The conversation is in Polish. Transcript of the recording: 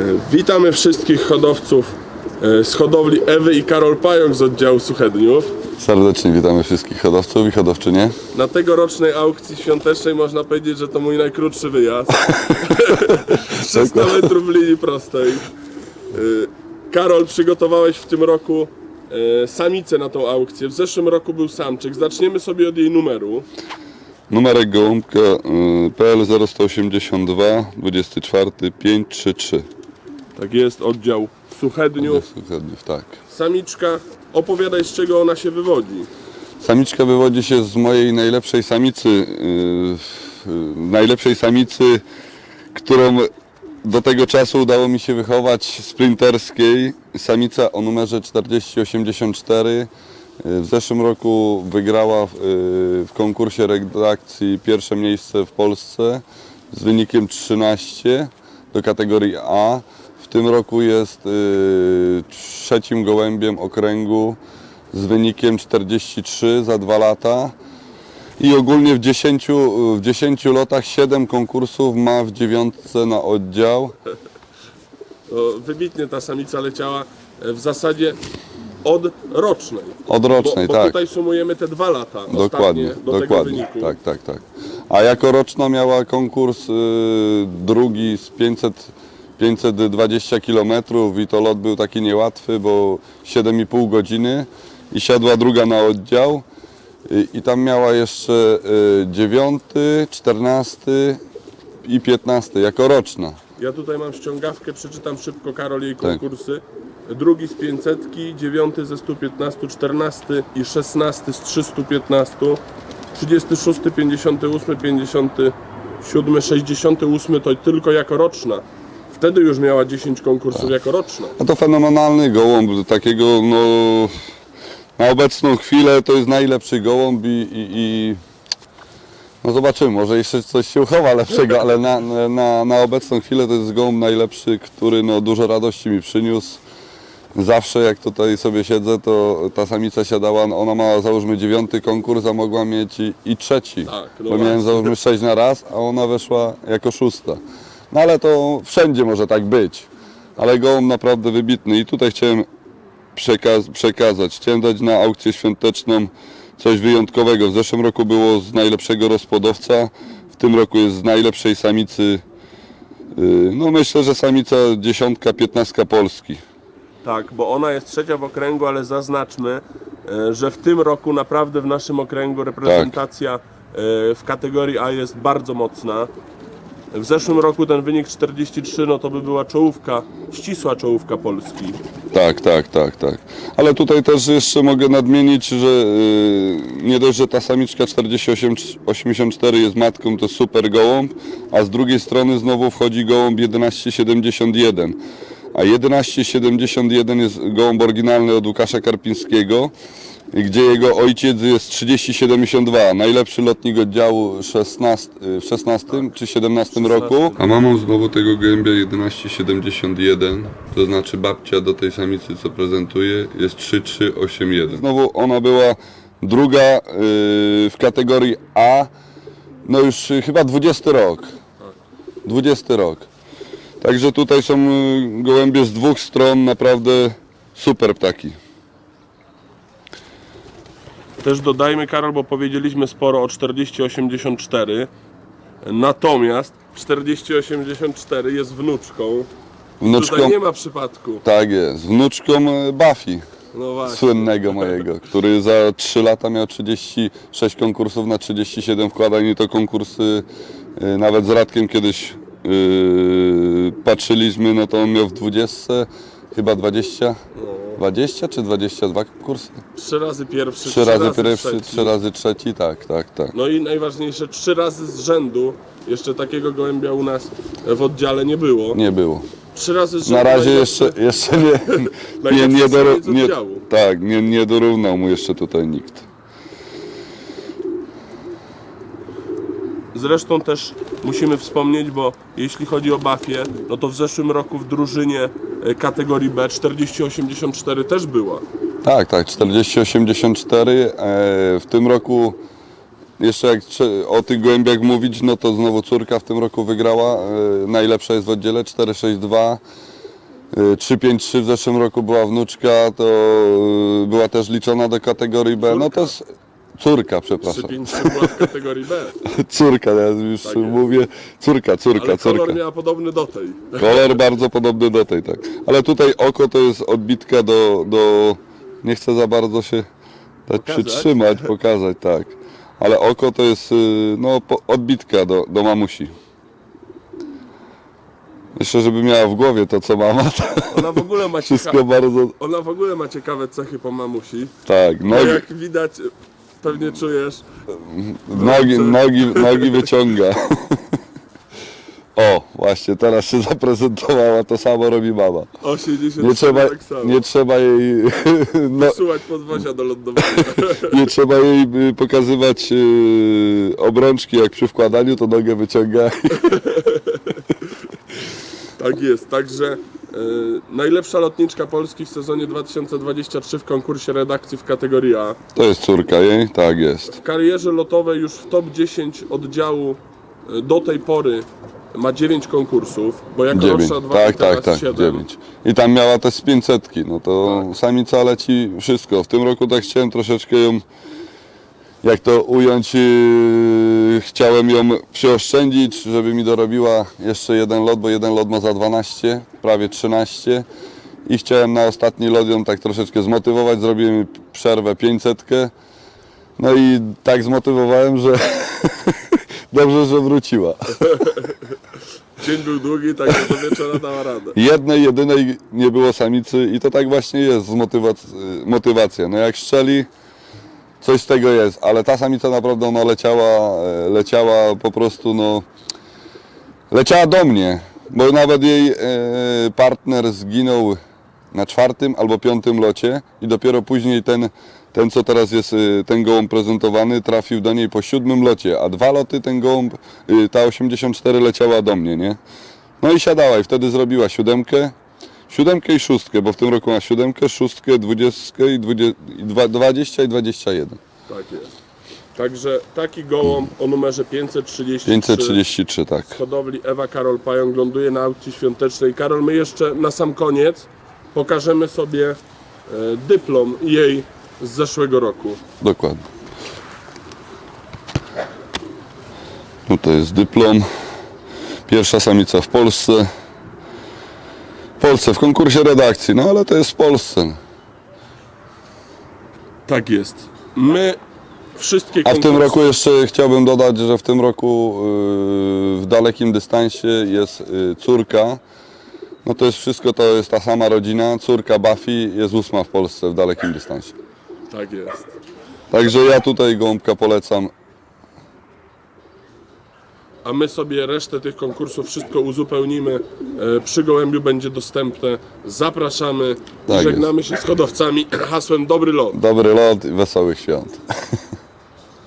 E, Witamy wszystkich hodowców e, z hodowli Ewy i Karol Pająk z oddziału Suchedniów. Serdecznie witamy wszystkich hodowców i hodowczynie. Na tegorocznej aukcji świątecznej można powiedzieć, że to mój najkrótszy wyjazd. 300 metrów linii prostej. E, Karol, przygotowałeś w tym roku samicę na tą aukcję. W zeszłym roku był samczyk. Zaczniemy sobie od jej numeru. Numerek gołąbka PL 0182 24 533. Tak jest, oddział Suchedniów. Suchedniów, tak. Samiczka, opowiadaj z czego ona się wywodzi. Samiczka wywodzi się z mojej najlepszej samicy. y, y, najlepszej samicy, którą do tego czasu udało mi się wychować sprinterskiej. Samica o numerze 4084. Y, W zeszłym roku wygrała w, y, w konkursie redakcji pierwsze miejsce w Polsce z wynikiem 13 do kategorii A. W tym roku jest y, trzecim gołębiem okręgu z wynikiem 43 za dwa lata. I ogólnie w 10, w 10 lotach 7 konkursów ma w dziewiątce na oddział. To wybitnie ta samica leciała e, w zasadzie od rocznej. Od Bo, rocznej, bo tak. tutaj sumujemy te dwa lata Dokładnie, do tego dokładnie. wyniku. Tak, tak, tak. A jako roczna miała konkurs y, drugi z 500, 520 km i to lot był taki niełatwy, bo 7,5 godziny i siadła druga na oddział. Y, I tam miała jeszcze y, 9, 14 i 15 jako roczna. Ja tutaj mam ściągawkę, przeczytam szybko Karol jej Tak. konkursy. Drugi z 500, dziewiąty ze 115, 14 i 16 z 315, 36, 58, 57, 68 to tylko jako roczna. Wtedy już miała 10 konkursów jako roczna. No to fenomenalny gołąb, takiego no na obecną chwilę to jest najlepszy gołąb i, i, i no zobaczymy, może jeszcze coś się uchowa lepszego, ale na, na, na obecną chwilę to jest gołąb najlepszy, który no dużo radości mi przyniósł. Zawsze jak tutaj sobie siedzę, to ta samica siadała, ona ma załóżmy dziewiąty konkurs, a mogła mieć i, i trzeci. Tak, no bo miałem właśnie. załóżmy sześć na raz, a ona weszła jako szósta. No ale to wszędzie może tak być. Ale gołąb naprawdę wybitny i tutaj chciałem przekaz- przekazać. Chciałem dać na aukcję świąteczną coś wyjątkowego. W zeszłym roku było z najlepszego rozpłodowca, w tym roku jest z najlepszej samicy. yy, No myślę, że samica dziesiątka, piętnastka Polski. Tak, bo ona jest trzecia w okręgu, ale zaznaczmy, e, że w tym roku naprawdę w naszym okręgu reprezentacja e, w kategorii A jest bardzo mocna. W zeszłym roku ten wynik 43, no to by była czołówka, ścisła czołówka Polski. Tak, tak, tak, tak. Ale tutaj też jeszcze mogę nadmienić, że yy, nie dość, że ta samiczka 4084 jest matką, to super gołąb, a z drugiej strony znowu wchodzi gołąb 1171. A 1171 jest gołąb oryginalny od Łukasza Karpińskiego, gdzie jego ojciec jest 3072, najlepszy lotnik oddziału 16, w 16 czy 17 roku. A mamą znowu tego gołębia 1171, to znaczy babcia do tej samicy co prezentuje jest 3381. Znowu ona była druga yy, w kategorii A, no już yy, chyba 20 rok. 20 rok. Także tutaj są yy, gołębie z dwóch stron, naprawdę super ptaki. Też dodajmy, Karol, bo powiedzieliśmy sporo o 4084, natomiast 4084 jest wnuczką. Wnuczką, Tutaj nie ma przypadku. tak jest, wnuczką yy, Buffy. No właśnie. słynnego mojego, który za 3 lata miał 36 konkursów na 37 wkładań i to konkursy y, nawet z Radkiem kiedyś y, patrzyliśmy, no to on miał w 20 chyba 20 20 czy 22 konkursy? Trzy razy pierwszy, Trzy razy pierwszy, trzeci. trzy razy trzeci, tak, tak, tak. No i najważniejsze, trzy razy z rzędu, jeszcze takiego gołębia u nas w oddziale nie było. Nie było. Trzy razy z rzędu. Na razie najlepszy- jeszcze, jeszcze nie, nie, Najlepszy nie, samiec nie, oddziału. tak, nie, nie dorównał mu jeszcze tutaj nikt. Zresztą też musimy wspomnieć, bo jeśli chodzi o Bafię, no to w zeszłym roku w drużynie e, kategorii B 4084 też była. Tak, tak, 40-84. E, w tym roku jeszcze jak o tych gołębiach mówić, no to znowu córka w tym roku wygrała. E, najlepsza jest w oddziale 462. e, 353 w zeszłym roku była wnuczka, to była też liczona do kategorii B. No to jest córka, przepraszam. 3-5 była w kategorii B, Córka, ja już Tak jest. mówię. Córka, córka, ale córka. kolor miała podobny do tej. Kolor bardzo podobny do tej, tak. Ale tutaj oko to jest odbitka do, do nie chcę za bardzo się dać Pokazać? przytrzymać, pokazać, tak. Ale oko to jest y, no, po- odbitka do, do mamusi. Jeszcze żeby miała w głowie to co mama, to Ona w ogóle ma wszystko ciekawe, bardzo, ona w ogóle ma ciekawe cechy po mamusi. tak, No nogi, jak widać, pewnie czujesz, nogi, nogi, nogi wyciąga. O, właśnie teraz się zaprezentowała, to samo robi mama. 80 Nie trzeba, tak samo. nie trzeba jej no, Słuchać podwozia do lądowania. Nie trzeba jej y, pokazywać y, obrączki jak przy wkładaniu, to nogę wyciąga. tak jest, także najlepsza lotniczka Polski w sezonie 2023 w konkursie redakcji w kategorii A. To jest córka jej? Tak jest. W karierze lotowej już w top 10 oddziału e, do tej pory ma 9 konkursów, bo jako Dziewięć. roczna dwa Tak, i teraz tak, tak. 7. Dziewięć. I tam miała też z 500. No to Tak. samica leci wszystko. W tym roku tak chciałem troszeczkę ją, jak to ująć, yy, chciałem ją przyoszczędzić, żeby mi dorobiła jeszcze jeden lot, bo jeden lot ma za 12, prawie 13. I chciałem na ostatni lot ją tak troszeczkę zmotywować. Zrobiłem przerwę 500. No i tak zmotywowałem, że dobrze, że wróciła. Dzień był długi, także do wieczora dała radę. Jednej, jedynej nie było samicy i to tak właśnie jest motywac- motywacja. No jak strzeli, coś z tego jest, ale ta samica naprawdę ona leciała, e, leciała po prostu no, leciała do mnie, bo nawet jej e, partner zginął na czwartym albo piątym locie i dopiero później ten, ten co teraz jest, e, ten gołąb prezentowany, trafił do niej po siódmym locie, a dwa loty ten gołąb, ta 84 leciała do mnie, nie? No i siadała i wtedy zrobiła siódemkę, siódemkę i szóstkę, bo w tym roku ma siódemkę, szóstkę, dwudziestkę i dwadzieścia i dwadzieścia jeden. Tak jest. Także taki gołąb o numerze 533 533, tak. z hodowli Ewa Karol Pająk ląduje na aukcji świątecznej. Karol, my jeszcze na sam koniec pokażemy sobie e, dyplom jej z zeszłego roku. Dokładnie. Tutaj jest dyplom. Pierwsza samica w Polsce. W Polsce, w konkursie redakcji, no ale to jest w Polsce. Tak jest. My wszystkie A w tym roku jeszcze chciałbym dodać, że w tym roku yy, w dalekim dystansie jest yy, córka. No to jest wszystko, to jest ta sama rodzina. Córka Buffy jest ósma w Polsce w dalekim dystansie. Tak jest. Także ja tutaj gołąbka polecam. A my sobie resztę tych konkursów wszystko uzupełnimy. E, Przy gołębiu będzie dostępne. Zapraszamy. Tak Żegnamy się z hodowcami hasłem dobry lot. Dobry lot i wesołych świąt.